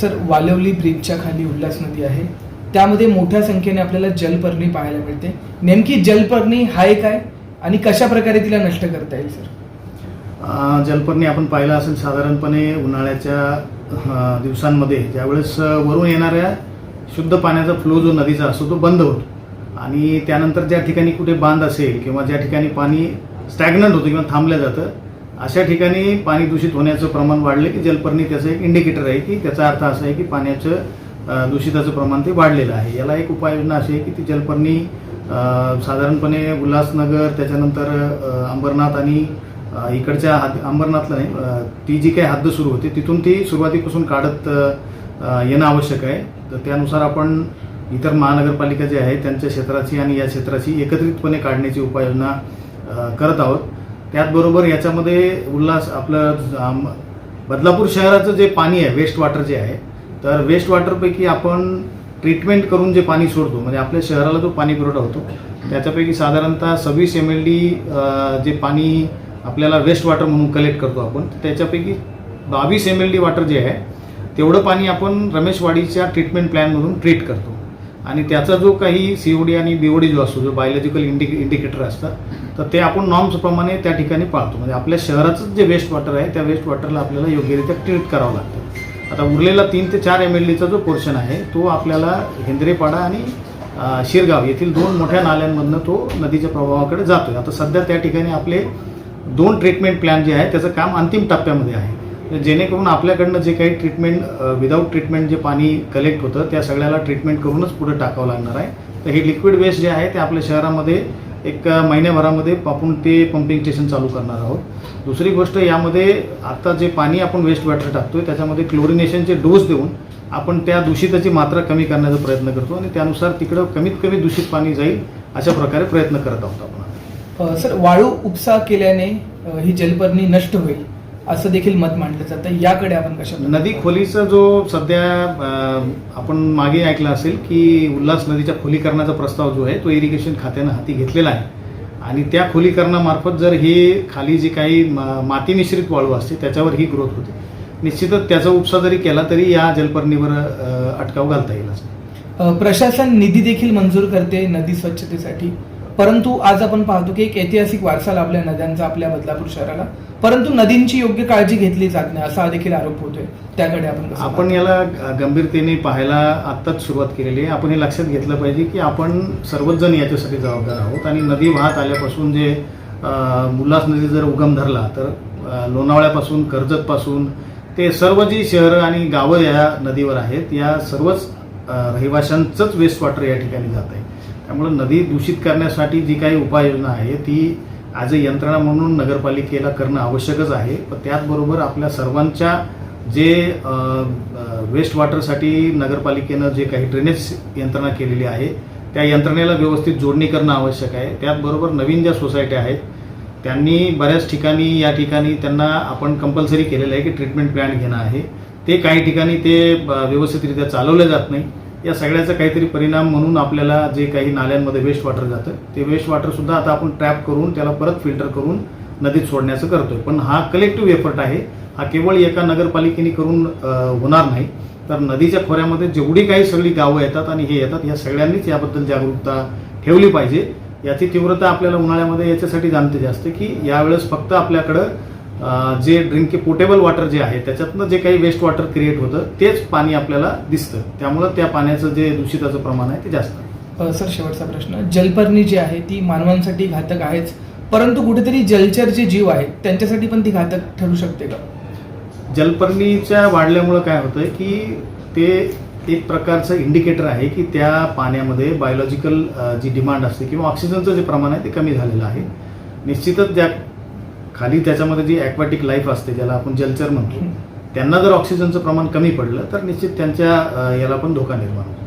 Sir वालवली ब्रिजच्या खाली उल्हास नदी आहे. त्यामध्ये मोठ्या संख्येने आपल्याला जलपर्णी पाहायला मिळते. नेमकी जलपर्णी हाय काय आणि कशा प्रकारे तिला नष्ट करता येईल सर? जलपर्णी आपण पाहिलं असेल साधारणपणे उन्हाळ्याच्या दिवसांमध्ये ज्यावेळेस वरून येणाऱ्या शुद्ध पाण्याचा फ्लो जो नदीचा असतो तो बंद होतो. आणि त्यानंतर ज्या ठिकाणी कुठे बांध असेल किंवा ज्या ठिकाणी पाणी स्टॅग्नंट होतं किंवा थांबलं जातं अशा ठिकाणी पाणी दूषित होण्याचं प्रमाण वाढले की जलपर्णी त्याचं एक इंडिकेटर आहे की त्याचा अर्थ असा आहे की पाण्याचं दूषिताचं प्रमाण ते वाढलेलं आहे. याला एक उपाययोजना अशी आहे की ती जलपर्णी साधारणपणे उल्हासनगर त्याच्यानंतर अंबरनाथ आणि इकडच्या हद अंबरनाथला नाही ती जी काही हद्द सुरू होते तिथून ती सुरुवातीपासून काढत येणं आवश्यक आहे. तर त्यानुसार आपण इतर महानगरपालिका जे आहे त्यांच्या क्षेत्राची आणि या क्षेत्राची एकत्रितपणे काढण्याची उपाययोजना करत आहोत. त्याचबरोबर याच्यामध्ये उल्हास आपलं बदलापूर शहराचं जे पाणी आहे वेस्ट वॉटर जे आहे तर वेस्ट वॉटरपैकी आपण ट्रीटमेंट करून जे पाणी सोडतो म्हणजे आपल्या शहराला जो पाणी पुरवठा होतो त्याच्यापैकी साधारणतः सव्वीस एम एल डी जे पाणी आपल्याला वेस्ट वॉटर म्हणून कलेक्ट करतो आपण त्याच्यापैकी बावीस एम एल डी वॉटर जे आहे तेवढं पाणी आपण रमेशवाडीच्या ट्रीटमेंट प्लॅनमधून ट्रीट करतो. आणि त्याचा जो काही सी ओ डी आणि बी ओ डी जो असतो जो बायोलॉजिकल इंडिके इंडिकेटर असतात तर ते आपण नॉर्म्सप्रमाणे त्या ठिकाणी पाळतो. म्हणजे आपल्या शहराचं जे वेस्ट वॉटर आहे त्या वेस्ट वॉटरला आपल्याला योग्यरित्या ट्रीट करावं लागतं. आता उरलेला तीन ते चार एम एल डीचा जो पोर्शन आहे तो आपल्याला हेंद्रेपाडा आणि शिरगाव येथील दोन मोठ्या नाल्यांमधनं तो नदीच्या प्रभावाकडे आहे आता सध्या त्या ठिकाणी आपले दोन ट्रीटमेंट प्लॅन जे आहे त्याचं काम अंतिम टप्प्यामध्ये आहे. तर जेणेकरून आपल्याकडनं जे काही ट्रीटमेंट विदाऊट ट्रीटमेंट जे पाणी कलेक्ट होतं त्या सगळ्याला ट्रीटमेंट करूनच पुढे टाकावं लागणार आहे. तर हे लिक्विड वेस्ट जे आहे ते आपल्या शहरामध्ये एक महिन्याभरामध्ये आपण ते पंपिंग स्टेशन चालू करणार आहोत. दुसरी गोष्ट यामध्ये आता जे पाणी आपण वेस्ट वॉटर आहे त्याच्यामध्ये क्लोरिनेशनचे डोस देऊन आपण त्या दूषिताची मात्रा कमी करण्याचा प्रयत्न करतो आणि त्यानुसार तिकडं कमीत कमी दूषित पाणी जाईल अशा प्रकारे प्रयत्न करत आहोत आपण. सर वाळू उपसा केल्याने ही जलपर्णी नष्ट होईल. असं देखील मत मांडलं जातं. याकडे आपण कशा नदी खोलीचा जो सध्या आपण मागे ऐकलं असेल की उल्हास नदीच्या खोलीकरणाचा प्रस्ताव जो आहे तो इरिगेशन खात्यानं हाती घेतलेला आहे. आणि त्या खोलीकरणामार्फत जर ही खाली जी काही माती मिश्रित वाळू असते त्याच्यावर ही ग्रोथ होते. निश्चितच त्याचा उपसा जरी केला तरी या जलपर्णीवर अटकाव घालता येईल प्रशासन निधी देखील मंजूर करते नदी स्वच्छतेसाठी. परंतु आज आपण पाहतो की एक ऐतिहासिक वारसा लाभलाय नद्यांचा आपल्या बदलापूर शहराला. परंतु नदींची योग्य काळजी घेतली जात नाही असा देखील आरोप होतोय. त्याकडे आपण आपण याला गंभीरतेने पाहायला आत्ताच सुरुवात केलेली आहे. आपण हे लक्षात घेतलं पाहिजे की आपण सर्वच जण याच्यासाठी जबाबदार आहोत आणि नदी वाहत आल्यापासून जे उल्हास नदी जर उगम धरला तर लोणावळ्यापासून कर्जतपासून ते सर्व जी शहरं आणि गावं या नदीवर आहेत या सर्वच रहिवाशांचंच वेस्ट वॉटर या ठिकाणी जात आहे. त्यामुळे नदी दूषित करण्यासाठी जी काही उपाययोजना आहे ती ॲज अ यंत्रणा म्हणून नगरपालिकेला करणं आवश्यकच आहे. पण त्याचबरोबर आपल्या सर्वांच्या जे वेस्ट वॉटरसाठी नगरपालिकेनं जे काही ड्रेनेज यंत्रणा केलेली आहे त्या यंत्रणेला व्यवस्थित जोडणी करणं आवश्यक आहे. त्याचबरोबर नवीन ज्या सोसायट्या आहेत त्यांनी बऱ्याच ठिकाणी या ठिकाणी त्यांना आपण कंपल्सरी केलेलं आहे की ट्रीटमेंट प्लॅन घेणं आहे. ते काही ठिकाणी ते व्यवस्थितरित्या चालवलं जात नाही. या सगळ्याचा काहीतरी परिणाम म्हणून आपल्याला जे काही नाल्यांमध्ये वेस्ट वॉटर जातं ते वेस्ट वॉटरसुद्धा आता आपण ट्रॅप करून त्याला परत फिल्टर करून नदीत सोडण्याचं करतोय. पण हा कलेक्टिव्ह एफर्ट आहे. हा केवळ एका नगरपालिकेने करून होणार नाही. तर नदीच्या खोऱ्यामध्ये जेवढी काही सगळी गावं येतात आणि हे येतात या सगळ्यांनीच याबद्दल जागरूकता ठेवली पाहिजे. याची तीव्रता आपल्याला उन्हाळ्यामध्ये याच्यासाठी जाणते जास्त की यावेळेस फक्त आपल्याकडं जे ड्रिंक पोटेबल वॉटर जे आहे त्याच्यातनं जे काही वेस्ट वॉटर क्रिएट होतं तेच पाणी आपल्याला दिसतं. त्यामुळं त्या पाण्याचं जे दूषिताचं प्रमाण आहे ते जास्त. सर शेवटचा प्रश्न. जलपर्णी जी आहे ती मानवांसाठी घातक आहेच. परंतु कुठेतरी जलचर जे जीव आहेत त्यांच्यासाठी पण ती घातक ठरू शकते का? जलपर्णीच्या वाढल्यामुळं काय होतंय की ते एक प्रकारचं इंडिकेटर आहे की त्या पाण्यामध्ये बायोलॉजिकल जी डिमांड असते किंवा ऑक्सिजनचं जे प्रमाण आहे ते कमी झालेलं आहे. निश्चितच त्या खाली त्याच्यामध्ये जी ॲक्वॅटिक लाईफ असते ज्याला आपण जलचर म्हणतो त्यांना जर ऑक्सिजनचं प्रमाण कमी पडलं तर निश्चित त्यांच्या याला पण धोका निर्माण होतो.